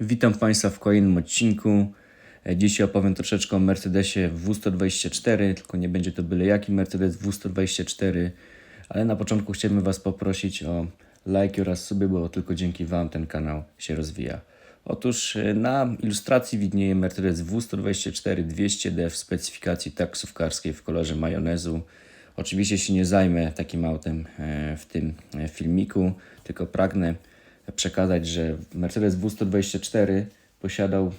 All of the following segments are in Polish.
Witam Państwa w kolejnym odcinku. E, Dzisiaj opowiem troszeczkę o Mercedesie W124, tylko nie będzie to byle jaki Mercedes W124, ale na początku chciałbym Was poprosić o like oraz suby, bo tylko dzięki Wam ten kanał się rozwija. Otóż e, na ilustracji widnieje Mercedes W124 200D w specyfikacji taksówkarskiej w kolorze majonezu. Oczywiście się nie zajmę takim autem e, w tym filmiku, tylko pragnę przekazać, że Mercedes W124 posiadał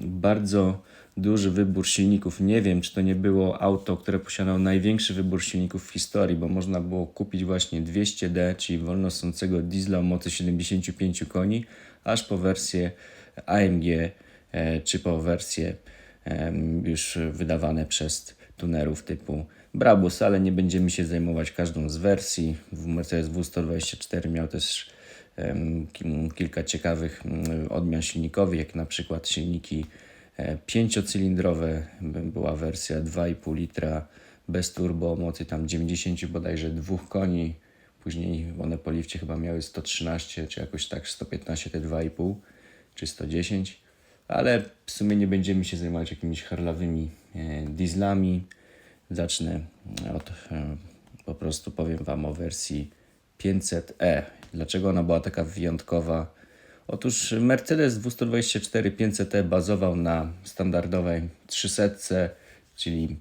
bardzo duży wybór silników. Nie wiem, czy to nie było auto, które posiadało największy wybór silników w historii, bo można było kupić właśnie 200D, czyli wolnosącego diesla o mocy 75 koni, aż po wersję AMG, e, czy po wersje już wydawane przez tunerów typu Brabus, ale nie będziemy się zajmować każdą z wersji. Mercedes W124 miał też kilka ciekawych odmian silnikowych, jak na przykład silniki e, pięciocylindrowe. Była wersja 2,5 litra bez turbo mocy tam 90 bodajże dwóch koni. Później one po lifcie chyba miały 113 czy jakoś tak 115 te 2,5 czy 110. Ale w sumie nie będziemy się zajmować jakimiś harlawymi e, dieslami. Zacznę od, e, po prostu powiem Wam o wersji 500e. Dlaczego ona była taka wyjątkowa? Otóż Mercedes 224 500e bazował na standardowej 300, czyli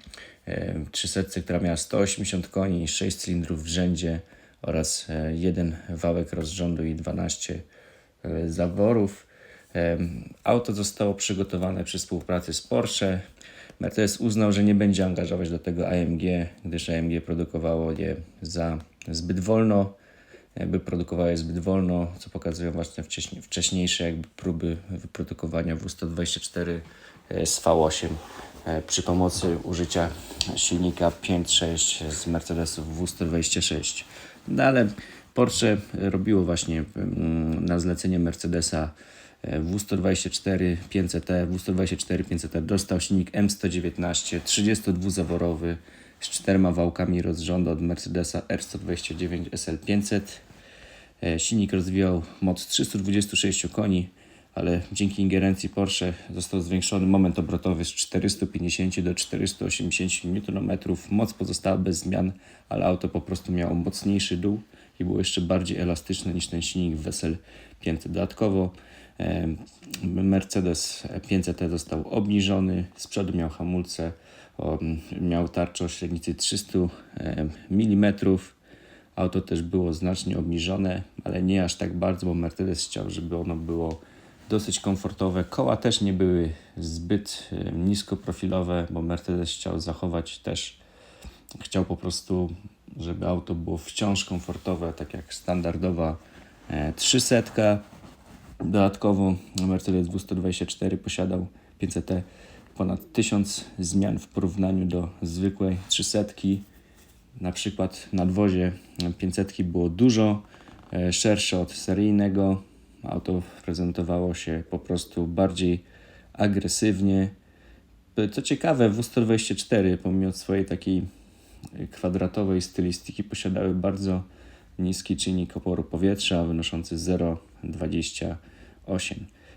e, 300, która miała 180 koni, 6 cylindrów w rzędzie oraz e, jeden wałek rozrządu i 12 e, zaworów. Auto zostało przygotowane przy współpracy z Porsche. Mercedes uznał, że nie będzie angażować do tego AMG, gdyż AMG produkowało je za zbyt wolno, jakby produkowało je zbyt wolno, co pokazują właśnie wcześniej, wcześniejsze jakby próby wyprodukowania W124 z V8 e, przy pomocy użycia silnika 5.6 z Mercedesów W126. No ale Porsche robiło właśnie mm, na zlecenie Mercedesa e, W124 500T, W124 500T dostał silnik M119 32-zaworowy z czterema wałkami rozrządu od Mercedesa R129 SL500. E, Silnik rozwijał moc 326 koni, ale dzięki ingerencji Porsche został zwiększony moment obrotowy z 450 do 480 Nm. Moc pozostała bez zmian, ale auto po prostu miało mocniejszy dół i było jeszcze bardziej elastyczne niż ten silnik w SL 500. Dodatkowo Mercedes 500 został obniżony, z przodu miał hamulce, miał tarczę o średnicy 300 mm. Auto też było znacznie obniżone, ale nie aż tak bardzo, bo Mercedes chciał, żeby ono było dosyć komfortowe. Koła też nie były zbyt e, niskoprofilowe, bo Mercedes chciał zachować też, chciał po prostu, żeby auto było wciąż komfortowe, tak jak standardowa e, 300. Dodatkowo Mercedes W124 posiadał 500 ponad 1000 zmian w porównaniu do zwykłej 300. Na przykład nadwozie 500 było dużo e, szersze od seryjnego. Auto prezentowało się po prostu bardziej agresywnie. Co ciekawe, W124 pomimo swojej takiej kwadratowej stylistyki posiadały bardzo niski czynnik oporu powietrza wynoszący 0,28.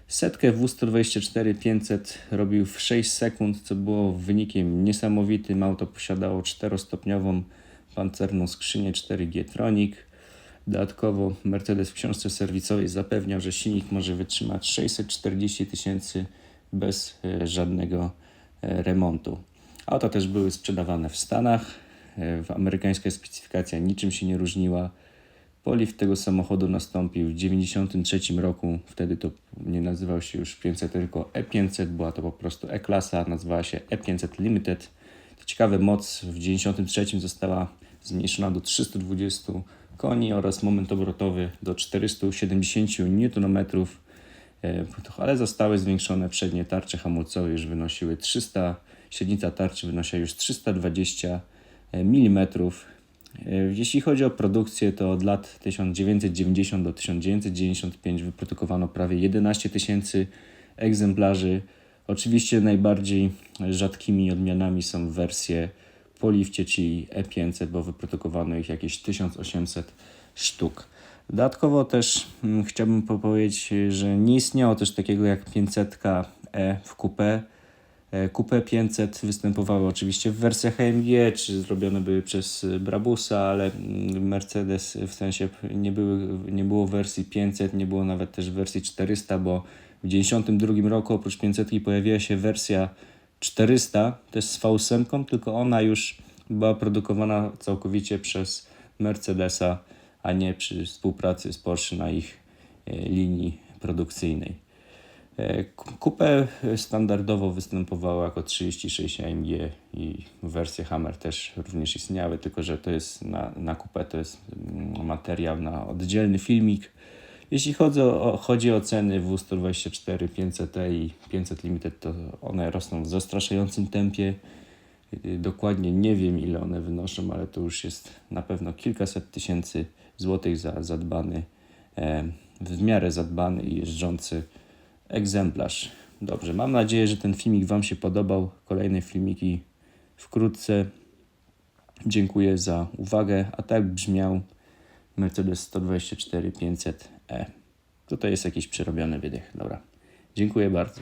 Setkę W124 500 robił w 6 sekund, co było wynikiem niesamowitym. Auto posiadało 4-stopniową pancerną skrzynię 4G Tronic. Dodatkowo Mercedes w książce serwisowej zapewniał, że silnik może wytrzymać 640 tysięcy bez e, żadnego e, remontu. Auta też były sprzedawane w Stanach. E, w amerykańska specyfikacja niczym się nie różniła. Poliw tego samochodu nastąpił w 1993 roku. Wtedy to nie nazywał się już 500, tylko E500. Była to po prostu E-klasa, nazywała się E500 Limited. Co ciekawe, moc w 1993 została zmniejszona do 320 koni oraz moment obrotowy do 470 Nm. E, Ale zostały zwiększone przednie tarcze hamulcowe, już wynosiły 300, średnica tarczy wynosiła już 320 mm. E, Jeśli chodzi o produkcję, to od lat 1990 do 1995 wyprodukowano prawie 11 tysięcy egzemplarzy. Oczywiście najbardziej rzadkimi odmianami są wersje po lifcie, czyli E500, bo wyprodukowano ich jakieś 1800 sztuk. Dodatkowo też mm, chciałbym po- powiedzieć, że nie istniało też takiego jak 500 E w coupé. E, Coupé 500 występowały oczywiście w wersjach AMG, czy zrobione były przez y, Brabusa, ale mm, Mercedes w sensie nie, były, nie było wersji 500, nie było nawet też wersji 400, bo w 1992 roku oprócz 500 pojawiła się wersja 400, też z V8, tylko ona już była produkowana całkowicie przez Mercedesa, a nie przy współpracy z Porsche na ich e, linii produkcyjnej. E, k- Coupe standardowo występowało jako 36 AMG i wersje Hammer też również istniały, tylko że to jest na, na Coupe to jest mm, materiał na oddzielny filmik. Jeśli chodzi o, chodzi o ceny W124, 500e i 500 Limited, to one rosną w zastraszającym tempie. Y, Dokładnie nie wiem, ile one wynoszą, ale to już jest na pewno kilkaset tysięcy złotych za zadbany, e, w miarę zadbany i jeżdżący egzemplarz. Dobrze, mam nadzieję, że ten filmik Wam się podobał. Kolejne filmiki wkrótce. Dziękuję za uwagę. A tak brzmiał Mercedes 124 500e. Tutaj jest jakiś przerobiony wydech. Dobra. Dziękuję bardzo.